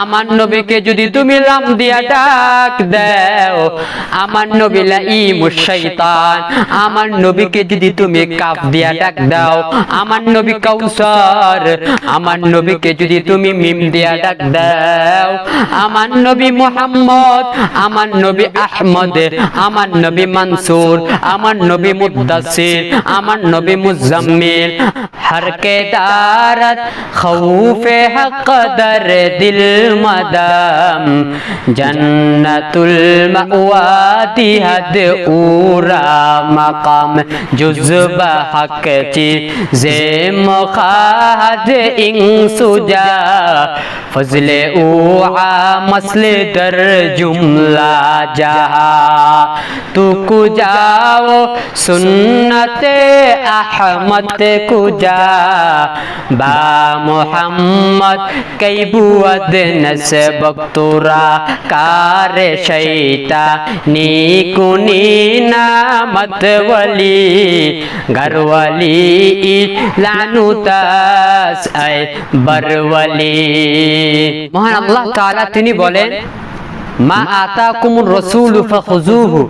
আমার নবীকে যদি তুমি লাম দিয়া ডাক দাও, আমার নবী লাইমু শয়তান আমার নবীকে যদি তুমি কাফ দিয়া ডাক দাও, আমার নবী কাউসার। আমার নবীকে যদি তুমি মিম দিয়া ডাক দাও, আমার নবী মুহাম্মদ, আমার নবী আহমদ, আমার নবী মানসুর, আমার নবী মুদাসির আমার নবী মুজাম্মিল। হর কে দারত খৌফে হক দর দিল। মদম, জন্নতুল মাওয়াতি হদ উরা মকাম। জুজবা হক চি জে মুখাদ ইং সুজা, ফজলে ও মসলে দর জুমলা জাহা। তু কুজাও সুন্নতে আহমদ কুজা, বা মোহাম্মদ কৈবুয়দ নসবক তোরা কার শৈতা নিকুনি নামত ওলি ঘরওয়ালি লানুতাস আয় বরওয়ালি মহান আল্লাহ তাআলা তিনি বলেন, মা আতাকুমুর রাসূলু ফাখুযুহু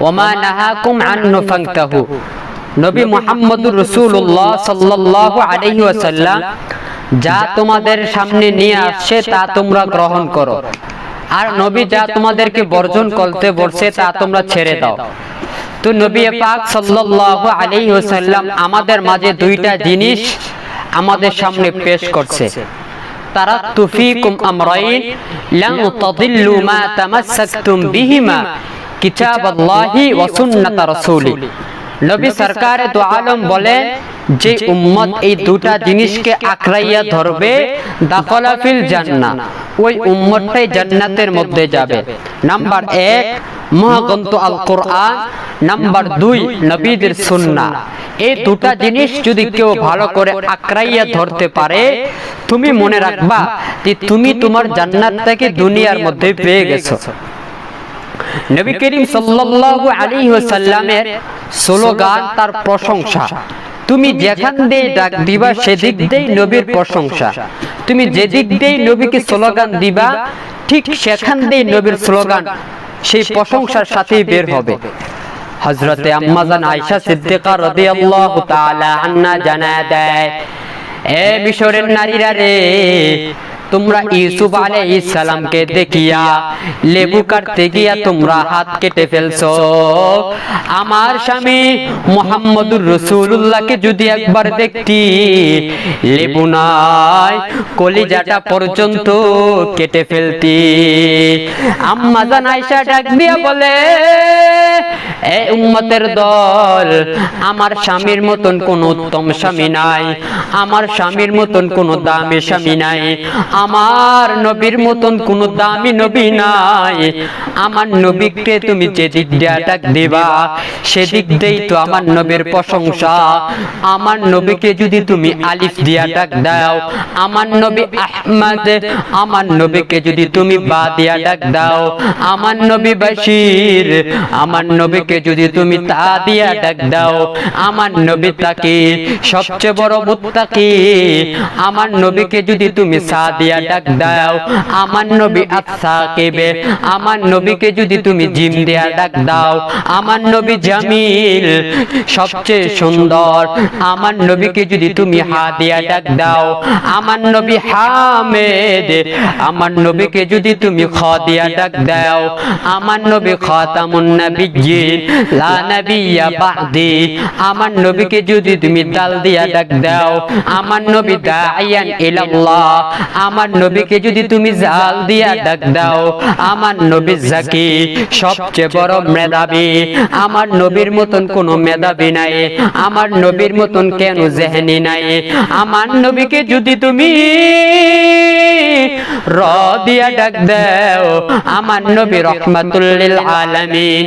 ওয়া মা নাহাকুম আনহু ফান্তাহু। নবী মুহাম্মদুর রাসূলুল্লাহ সাল্লাল্লাহু আলাইহি ওয়াসাল্লাম যা তোমাদের সামনে নিয়ে আসছে তা তোমরা গ্রহণ করো। আর নবী যা তোমাদেরকে বর্জন করতে বলছে তা তোমরা ছেড়ে দাও। তো নবী পাক সাল্লাল্লাহু আলাইহি ওয়াসাল্লাম আমাদের মাঝে দুইটা জিনিস আমাদের সামনে পেশ করছে। তারাকতু ফীকুম আমরাইন লান তাদিল্লু মা তামাসসাকতুম বিহিমা কিতাবাল্লাহি ওয়া সুন্নাত রাসূলি। নবী সরকার দু আলম বলেন যে উম্মত এই দুটা জিনিসকে আঁকড়াইয়া ধরবে দাখলা ফিল জান্নাহ ওই উম্মতটাই জান্নাতের মধ্যে যাবে। নাম্বার এক মহাগ্রন্থ আল কোরআন নাম্বার দুই নবীদের সুন্নাহ। এই দুটা জিনিস যদি কেউ ভালো করে আঁকড়াইয়া ধরতে পারে তুমি মনে রাখবা যে তুমি তোমার জান্নাতটাকে দুনিয়ার মধ্যে পেয়ে গেছো। নবী করিম সাল্লাল্লাহু আলাইহি ওয়াসাল্লামের স্লোগান তার প্রশংসা। তুমি যেখান দিয়ে ডাক দিবা সেদিক দিয়েই নবীর প্রশংসা। তুমি যেদিক দিয়েই নবীকে স্লোগান দিবা ঠিক সেখান দিয়ে নবীর স্লোগান সেই প্রশংসার সাথেই বের হবে। হযরতে আম্মাজান আয়েশা সিদ্দিকা রাদিয়াল্লাহু তাআলা আন্না জানায় দেয় এ মিশরের নারীরা রে তোমরা ইউসুফ আলাইহিস সালামকে দেখিয়া লেবু কাটতে গিয়া তোমরা হাত কেটে ফেলছো। আমার স্বামী মুহাম্মদুর রাসূলুল্লাহকে যদি একবার দেখতি লেবু নাই কলিজাটা পর্যন্ত কেটে ফেলতি। আম্মা জান আয়েশা ডাক দিয়া বলে এ উম্মতের দল আমার স্বামীর মতন কোন উত্তম স্বামী নাই আমার স্বামীর মতন কোন দামি স্বামী নাই আমার নবীর মতন কোন দামি নবী নাই। আমার নবীকে তুমি যে দিক দিয়া ডাক দিবা সেদিক দিয়েই তো আমার নবীর প্রশংসা। আমার নবীকে যদি তুমি আলিফ দিয়া ডাক দাও, আমার নবী আহমদ, আমার নবীকে যদি তুমি বা দিয়া ডাক দাও, আমার নবী বাশির, আমার নবীকে যদি তুমি তা দিয়া ডাক দাও, আমার নবী তাকে সবচেয়ে বড় মুত্তাকি। আমার নবীকে যদি তুমি সা দিয়া ডাক দাও। আমার নবী আমার নবীকে যদি তুমি জিম দিয়া ডাক দাও। আমার নবী জামিল সবচেয়ে সুন্দর। আমার নবীকে যদি তুমি হা দিয়া ডাক দাও। আমার নবী হামেদ, আমার নবীকে যদি তুমি খ দিয়া ডাক দাও। আমার নবী খাতামুন লা নবিয়্যা বাদি। আমার নবীকে যদি তুমি দাল দিয়া ডাক দাও। আমার নবী ইলাল্লাহ। আমার নবীকে যদি তুমি জাল দিয়া ডাক দাও, আমার নবী জাকি সবচেয়ে বড় মেধাবী। আমার নবীর মতন কোনো মেধাবী নাই, আমার নবীর মতন কেন জেহেনি নাই? আমার নবীকে যদি তুমি র দিয়া ডাক দাও, আমার নবী রহমাতুল্লিল আলামিন।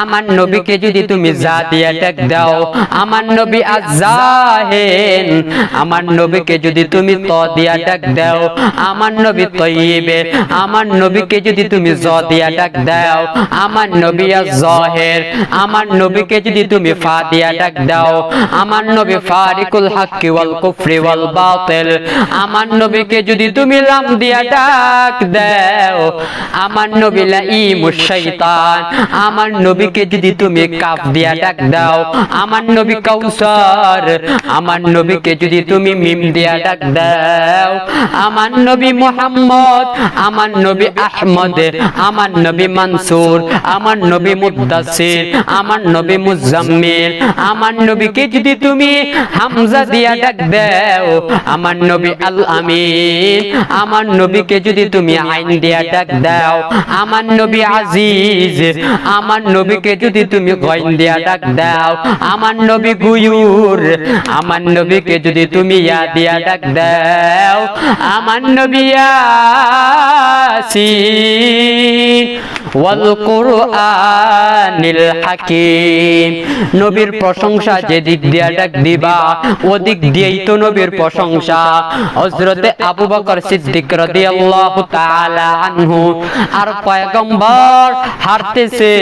আমার নবীকে যদি তুমি দিয়া ডাক দাও আমার নবী আজাহেন আমার নবীকে যদি তুমি ত দিয়া ডাক দাও আমার নবী তৈবে আমার নবীকে যদি তুমি জ দিয়া ডাক দাও আমার নবী জহের আমার নবীকে যদি তুমি ফা দিয়া ডাক দাও আমার নবী ফারিকুল হাক্কি ওয়াল কুফরি ওয়াল বাতিল আমার নবীকে যদি তুমি লাম দিয়া ডাক দাও আমার নবী লাইমুশ শাইতান আমার নবীকে যদি তুমি কাফ দিয়া ডাক দাও, আমার নবী কাউসার আমার নবীকে যদি তুমি মিম দিয়া ডাক দাও, আমার নবী মুহাম্মদ, আমার নবী আহমদ, আমার নবী মানসুর, আমার নবী মুদাসির আমার নবী মুজাম্মিল, আমার নবীকে যদি তুমি হামজা দিয়া ডাক দাও, আমার নবী আল আমিন আমার নবীকে যদি তুমি আইন দিয়া ডাক দাও, আমার নবী আজিজ, আমার নবীকে যদি তুমি গইন দিয়া ডাক দাও, আমার নবী গুয়ুর, আমার নবীকে যদি তুমি ইয়া দিয়া ডাক দাও, আমার নবী ইয়াসিন। ওয়াল হাকিম। নবীর প্রশংসা যে দিক দিয়া ডাক দিবা ও দিক দিয়েই তো নবীর প্রশংসা। হযরতে আবু বকর সিদ্দিক রাদিয়াল্লাহু তাআলা আনহু। আর পয়গম্বর হাঁটতেছে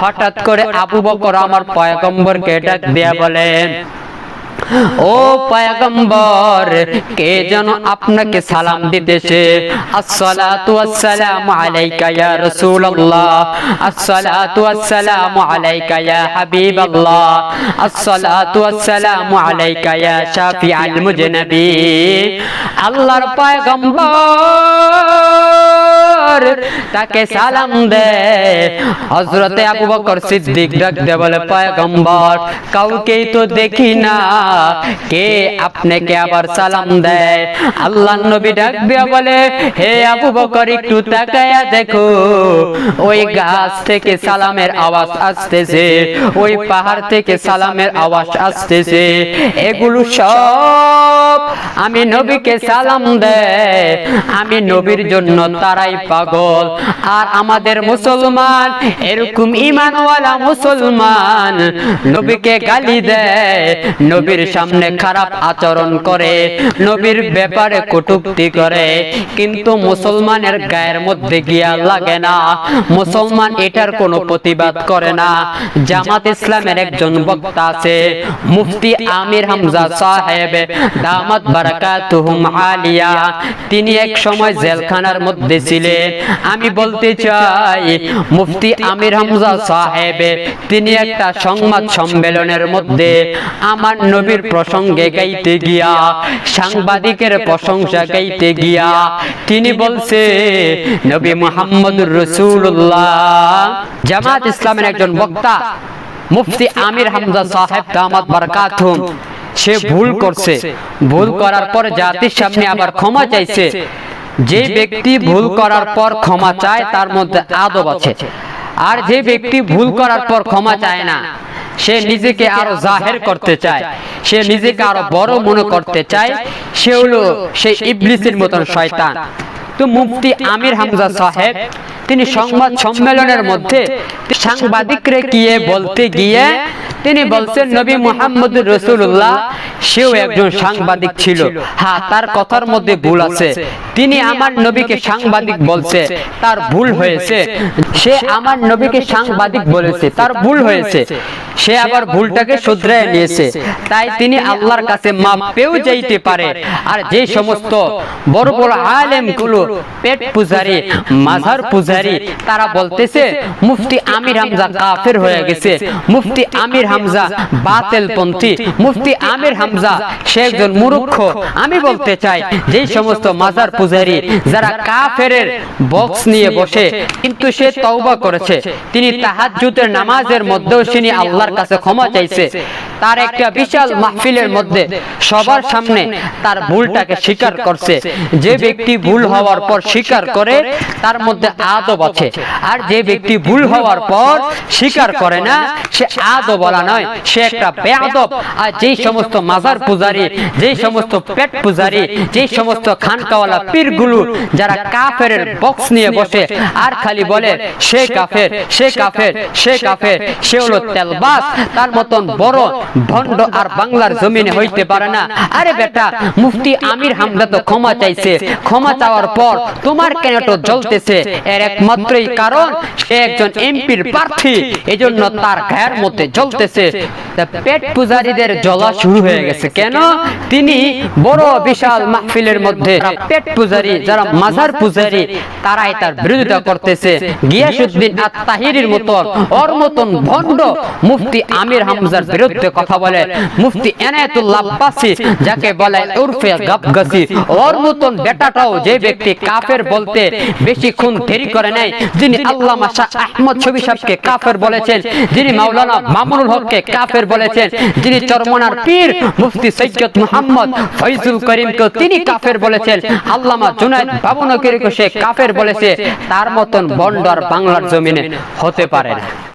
হঠাৎ করে আবু বকর আমার পয়গম্বরকে ডাক দিয়া বলেন ও পয়গম্বর, কে যেন আপনাকে সালাম দিতেছে? আসসালাতু ওয়াসসালামু আলাইকা ইয়া রাসূলুল্লাহ। আসসালাতু ওয়াসসালামু আলাইকা ইয়া হাবিবাল্লাহ। আসসালাতু ওয়াসসালামু আলাইকা ইয়া শাফিআল মুজনবী। আল্লাহর পয়গম্বর তাকে সালাম দে। হযরতে আবু বকর সিদ্দিক ডাক দে বলে, পয়গম্বর, কাউকেই তো দেখি না। কে আপনাকে আবার সালাম দেয়? আল্লাহ নবী ডাক দিয়া বলে হে আবু বকর একটু তাকায়া দেখো। ওই গাছ থেকে সালামের আওয়াজ আসতেছে। ওই পাহাড় থেকে সালামের আওয়াজ আসতেছে। এগুলো সব আমি নবীকে সালাম দেয়। আমি নবীর জন্য তারাই পাগল। আর আমাদের মুসলমান এরকম ইমানওয়ালা মুসলমান নবীকে গালি দেয়। নবীর সামনে খারাপ আচরণ করে, নবীর ব্যাপারে কটুক্তি করে। কিন্তু মুসলমানের গায়ের মধ্যে গিয়া লাগে না। মুসলমান এটার কোনো প্রতিবাদ করে না। জামাত ইসলামের একজন বক্তা আছে, মুফতি আমির হামজা সাহেব, দামাত বারাকাতুহুম আলিয়া। তিনি এক সময় জেলখানার মধ্যে ছিলেন। আমি বলতে চাই, মুফতি আমির হামজা সাহেব, তিনি একটা সংবাদ সম্মেলনের মধ্যে আমার নবীর প্রসঙ্গে গাইতে গিয়া সাংবাদিকের প্রশংসা গাইতে গিয়া তিনি বলছে নবী মোহাম্মদুর রসুল্লাহ জামাত ইসলামের একজন বক্তা মুফতি আমির হামজা সাহেব দামাত বারকাতুম। সে ভুল করছে ভুল করার পর জাতির সামনে আবার ক্ষমা চাইছে। যে ব্যক্তি ভুল করার পর ক্ষমা চায় তার মধ্যে আদব আছে। আর যে ব্যক্তি ভুল করার পর ক্ষমা চায় না সে নিজেকে আরও জাহের করতে চায়। সে নিজেকে আরও বড় মনে করতে চায়। সে হলো সেই ইবলিসের মতন শয়তান। তো মুফতি আমির হামজা সাহেব, তিনি সংবাদ সম্মেলনের মধ্যে সাংবাদিকরে গিয়ে বলতে গিয়ে তিনি বলছেন, নবী মোহাম্মদ রসুল্লাহ সেও একজন সাংবাদিক ছিল। হ্যাঁ তার কথার মধ্যে ভুল আছে। তিনি আমার নবীকে সাংবাদিক বলছে। তার ভুল হয়েছে। সে আমার নবীকে সাংবাদিক বলেছে। তার ভুল হয়েছে। সে আবার ভুলটাকে শুধরায় নিয়েছে। তাই তিনি আল্লাহর কাছে মাপ পেয়েও যাইতে পারে। আর যে সমস্ত বড় বড় আলেমগুলো পেট পূজারি, মাজার পূজারি, তারা বলতেছে, মুফতি আমির হামজা কাফের হয়ে গেছে। মুফতি আমির হামজা বাতেল পন্থী মুফতি আমির হামজা, সে একজন মূর্খ। আমি বলতে চাই, যে সমস্ত মাজার পূজারি যারা কাফের বক্স নিয়ে বসে, কিন্তু সে তওবা করেছে। তিনি তাহাজ্জুদের নামাজের মধ্যেও তিনি আল্লাহর কাছে ক্ষমা চাইছে। তার একটা বিশাল মাহফিলের মধ্যে সবার সামনে তার ভুলটাকে স্বীকার করছে। যে ব্যক্তি ভুল হওয়ার পর স্বীকার করে তার মধ্যে আদব আছে। আর যে ব্যক্তি ভুল হওয়ার পর স্বীকার করে না সে আদব বলা নয় সে একটা বেআদব আর যেই সমস্ত মাজার পূজারী যেই সমস্ত পেট পূজারী যেই সমস্ত খানকাওয়ালা পীরগুলো যারা কাফের বক্স নিয়ে বসে আর খালি বলে সে কাফের সে কাফের সে কাফের সে হলো তেলবাস তার মতন বড় ভণ্ড আর বাংলার জমিনে হইতে পারে না। আরে বেটা, মুফতি আমির হামদা তো ক্ষমা চাইছে। ক্ষমা চাওয়ার পর তোমার কেন তো জ্বলতেছে? এর একমাত্রই কারণ সে একজন এমপির প্রার্থী। এজন্য তার গায়ের মধ্যে জ্বলতেছে। পেট পূজারীদের জ্বলা শুরু হয়ে গেছে। কেন? তিনি বড় বিশাল মাহফিলের মধ্যে পেট পূজারী, যারা মাজার পূজারী, তারাই তার বিরোধিতা করতেছে। গিয়াসুদ্দিন আর তাহিরির মতন, ওর মতন ভণ্ড মুফতি আমির হামজার বিরুদ্ধে কথা বলে মুফতি এনায়েতুল্লাহ আব্বাসী যাকে বলে উরফে গাবগাসি ওর মতন বেটাটাও যে ব্যক্তি কাফের বলতে বেশিক্ষণ দেরি করে নাই যিনি আল্লামা শাহ আহমদ ছবি সাহেবকে কাফের বলেছেন যিনি মাওলানা মামুনুল হককে কাফের বলেছেন যিনি চরমনার পীর মুফতি সৈয়দ মুহাম্মদ ফৈজুল করিমকে তিনি কাফের বলেছেন আল্লামা জুনায়েদ বাবনকিরকে সে কাফের বলেছে তার মতন বন্ডার বাংলার জমিনে হতে পারে না।